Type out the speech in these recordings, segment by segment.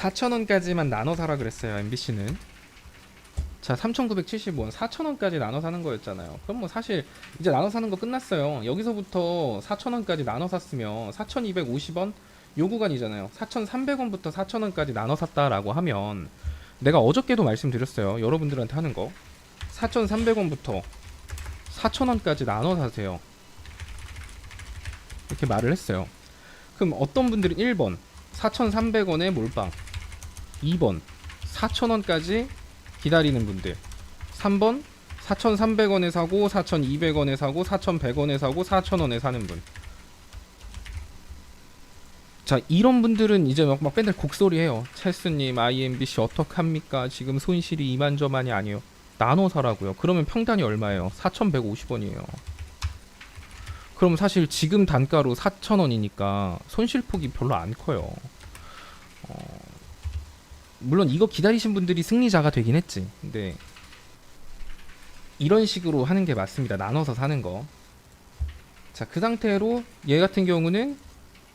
4,000원까지만 나눠 사라 그랬어요. MBC는. 자, 3,970원, 4,000원까지 나눠 사는 거였잖아요. 그럼 뭐 사실 이제 나눠 사는 거 끝났어요. 여기서부터 4,000원까지 나눠 샀으면 4,250원 요 구간이잖아요. 4,300원부터 4,000원까지 나눠 샀다라고 하면 내가 어저께도 말씀드렸어요. 여러분들한테 하는 거. 4,300원부터 4,000원까지 나눠 사세요. 이렇게 말을 했어요. 그럼 어떤 분들은 1번 4,300원에 몰빵 2번 4,000원까지 기다리는 분들 3번 4,300원에 사고 4,200원에 사고 4,100원에 사고 4,000원에 사는 분. 자 이런 분들은 이제 막, 막 맨날 곡소리해요. 찰스님 IMBC 어떡합니까? 지금 손실이 이만저만이 아니에요. 나눠 사라고요. 그러면 평단이 얼마예요? 4,150원이에요. 그럼 사실 지금 단가로 4,000원이니까 손실폭이 별로 안 커요. 어, 물론 이거 기다리신 분들이 승리자가 되긴 했지. 근데 이런 식으로 하는 게 맞습니다. 나눠서 사는 거. 자, 그 상태로 얘 같은 경우는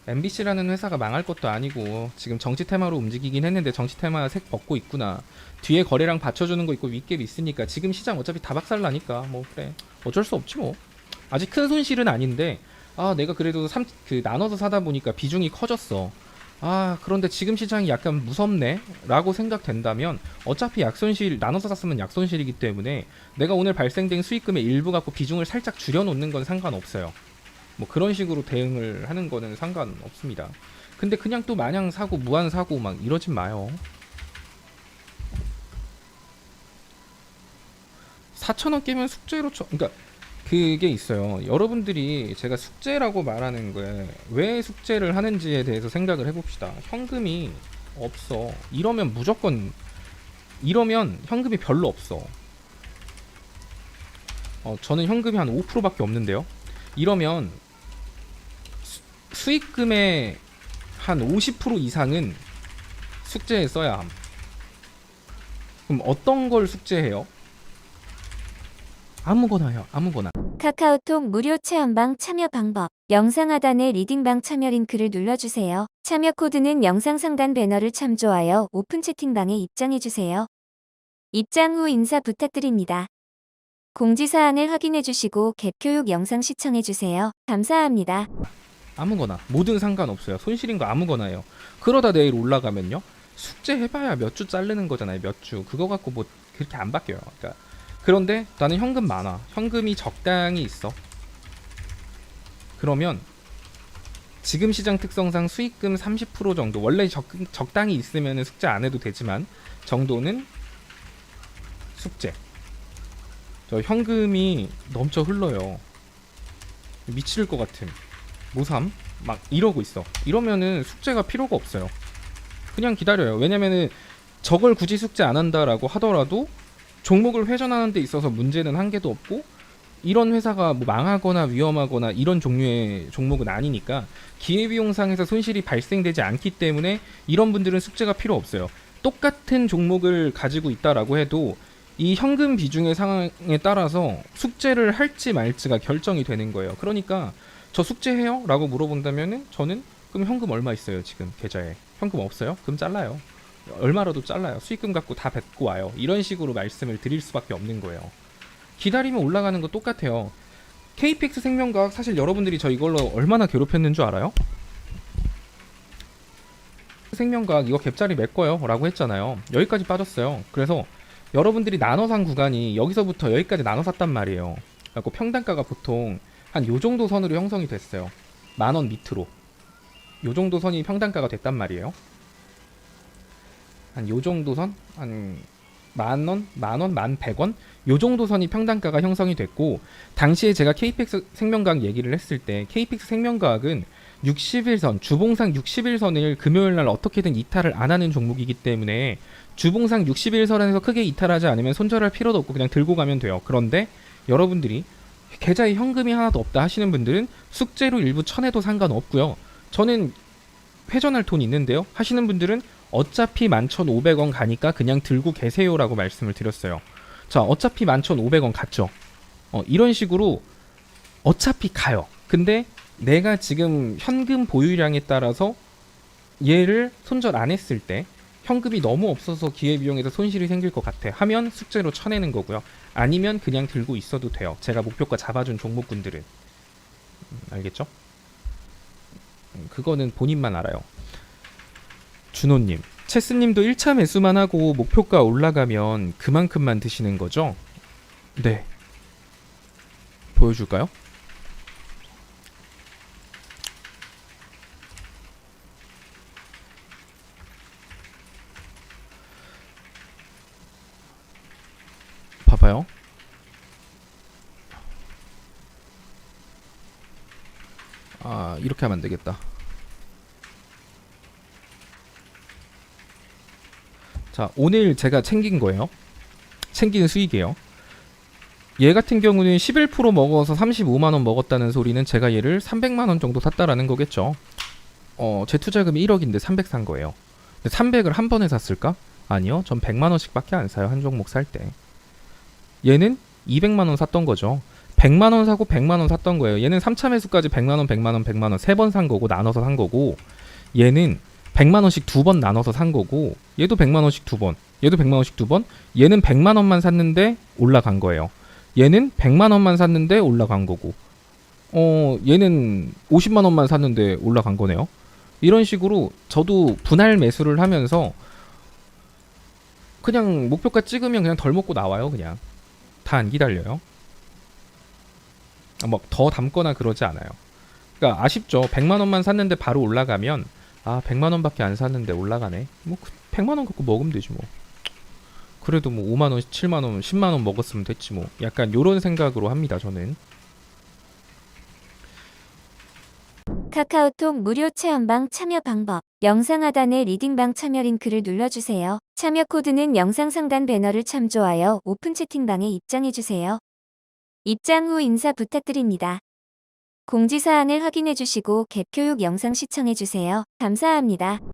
MBC라는 회사가 망할 것도 아니고 지금 정치 테마로 움직이긴 했는데 정치 테마 색 벗고 있구나. 뒤에 거래량 받쳐주는 거 있고 윗갭 있으니까 지금 시장 어차피 다 박살나니까 뭐 그래 어쩔 수 없지 뭐. 아직 큰 손실은 아닌데 아 내가 그래도 삼, 그 나눠서 사다 보니까 비중이 커졌어. 아 그런데 지금 시장이 약간 무섭네? 라고 생각된다면 어차피 약손실 나눠서 샀으면 약손실이기 때문에 내가 오늘 발생된 수익금의 일부 갖고 비중을 살짝 줄여놓는 건 상관없어요. 뭐 그런 식으로 대응을 하는 거는 상관없습니다. 근데 그냥 또 마냥 사고 무한 사고 막 이러진 마요. 4천원 깨면 숙제로 쳐 그러니까 그게 있어요. 여러분들이 제가 숙제라고 말하는 거에 왜 숙제를 하는지에 대해서 생각을 해봅시다. 현금이 없어. 이러면 무조건 이러면 현금이 별로 없어. 어, 저는 현금이 한 5%밖에 없는데요. 이러면 수, 수익금의 한 50% 이상은 숙제에 써야 함. 그럼 어떤 걸 숙제해요? 아무거나요. 아무거나. 카카오톡 무료 체험방 참여 방법. 영상 하단의 리딩방 참여 링크를 눌러주세요. 참여 코드는 영상 상단 배너를 참조하여 오픈 채팅방에 입장해주세요. 입장 후 인사 부탁드립니다. 공지사항을 확인해주시고 갭 교육 영상 시청해주세요. 감사합니다. 아무거나 뭐든 상관없어요 손실인 거 아무거나요 그러다 내일 올라가면요 숙제 해봐야 몇 주 자르는 거잖아요 몇 주 그거 갖고 뭐 그렇게 안 바뀌어요 그러니까 그런데 나는 현금 많아 현금이 적당히 있어 그러면 지금 시장 특성상 수익금 30% 정도 원래 적, 적당히 있으면 숙제 안 해도 되지만 정도는 숙제 저 현금이 넘쳐 흘러요 미칠 것 같은 모삼 막 이러고 있어. 이러면은 숙제가 필요가 없어요. 그냥 기다려요. 왜냐면은 저걸 굳이 숙제 안 한다라고 하더라도 종목을 회전하는 데 있어서 문제는 한 개도 없고 이런 회사가 뭐 망하거나 위험하거나 이런 종류의 종목은 아니니까 기회비용상에서 손실이 발생되지 않기 때문에 이런 분들은 숙제가 필요 없어요. 똑같은 종목을 가지고 있다라고 해도 이 현금 비중의 상황에 따라서 숙제를 할지 말지가 결정이 되는 거예요. 그러니까 저 숙제해요? 라고 물어본다면은 저는 그럼 현금 얼마 있어요 지금 계좌에 현금 없어요? 그럼 잘라요 얼마라도 잘라요 수익금 갖고 다 뱉고 와요 이런 식으로 말씀을 드릴 수밖에 없는 거예요 기다리면 올라가는 거 똑같아요 KPX 생명과학 사실 여러분들이 저 이걸로 얼마나 괴롭혔는 줄 알아요? 생명과학 이거 갭자리 몇 거요? 라고 했잖아요 여기까지 빠졌어요 그래서 여러분들이 나눠 산 구간이 여기서부터 여기까지 나눠 샀단 말이에요 그래서 평단가가 보통 한 요 정도 선으로 형성이 됐어요. 만 원 밑으로. 요 정도 선이 평단가가 됐단 말이에요. 한 요 정도 선? 한 만 원, 만 원, 만 백 원? 요 정도 선이 평단가가 형성이 됐고 당시에 제가 KPX 생명과학 얘기를 했을 때 KPX 생명과학은 60일선, 주봉상 60일선을 금요일 날 어떻게든 이탈을 안 하는 종목이기 때문에 주봉상 60일선에서 크게 이탈하지 않으면 손절할 필요도 없고 그냥 들고 가면 돼요. 그런데 여러분들이 계좌에 현금이 하나도 없다 하시는 분들은 숙제로 일부 쳐내도 상관없고요. 저는 회전할 돈 있는데요. 하시는 분들은 어차피 11,500원 가니까 그냥 들고 계세요라고 말씀을 드렸어요. 자, 어차피 11,500원 갔죠. 어, 이런 식으로 어차피 가요. 근데 내가 지금 현금 보유량에 따라서 얘를 손절 안 했을 때 현금이 너무 없어서 기회비용에서 손실이 생길 것 같아 하면 숙제로 쳐내는 거고요. 아니면 그냥 들고 있어도 돼요. 제가 목표가 잡아준 종목군들은 음, 알겠죠? 음, 그거는 본인만 알아요. 준호님, 체스님도 1차 매수만 하고 목표가 올라가면 그만큼만 드시는 거죠? 네. 보여줄까요? 봐봐요. 아, 이렇게 하면 안 되겠다. 자, 오늘 제가 챙긴 거예요. 챙기는 수익이에요. 얘 같은 경우는 11% 먹어서 35만 원 먹었다는 소리는 제가 얘를 300만 원 정도 샀다라는 거겠죠. 어, 제 투자금이 1억인데 300 산 거예요. 근데 300을 한 번에 샀을까? 아니요. 전 100만 원씩 밖에 안 사요. 한 종목 살 때. 얘는 200만 원 샀던 거죠. 100만 원 사고 100만 원 샀던 거예요. 얘는 3차 매수까지 100만 원, 100만 원, 100만 원 세 번 산 거고 나눠서 산 거고 얘는 100만 원씩 두 번 나눠서 산 거고 얘도 100만 원씩 두 번. 얘도 100만 원씩 두 번. 얘는 100만 원만 샀는데 올라간 거예요. 얘는 100만 원만 샀는데 올라간 거고. 어, 얘는 50만 원만 샀는데 올라간 거네요. 이런 식으로 저도 분할 매수를 하면서 그냥 목표가 찍으면 그냥 덜 먹고 나와요, 그냥. 다 안 기다려요. 아, 뭐더 담거나 그러지 않아요. 그러니까 아쉽죠. 100만 원만 샀는데 바로 올라가면 아, 100만 원밖에 안 샀는데 올라가네. 뭐그 100만 원 갖고 먹으면 되지 뭐. 그래도 뭐 5만 원, 7만 원, 10만 원 먹었으면 됐지 뭐. 약간 요런 생각으로 합니다, 저는. 카카오톡 무료 체험방 참여 방법. 영상 하단에 리딩방 참여 링크를 눌러주세요. 참여 코드는 영상 상단 배너를 참조하여 오픈 채팅방에 입장해주세요. 입장 후 인사 부탁드립니다. 공지사항을 확인해 주시고 갭 교육 영상 시청해 주세요. 감사합니다.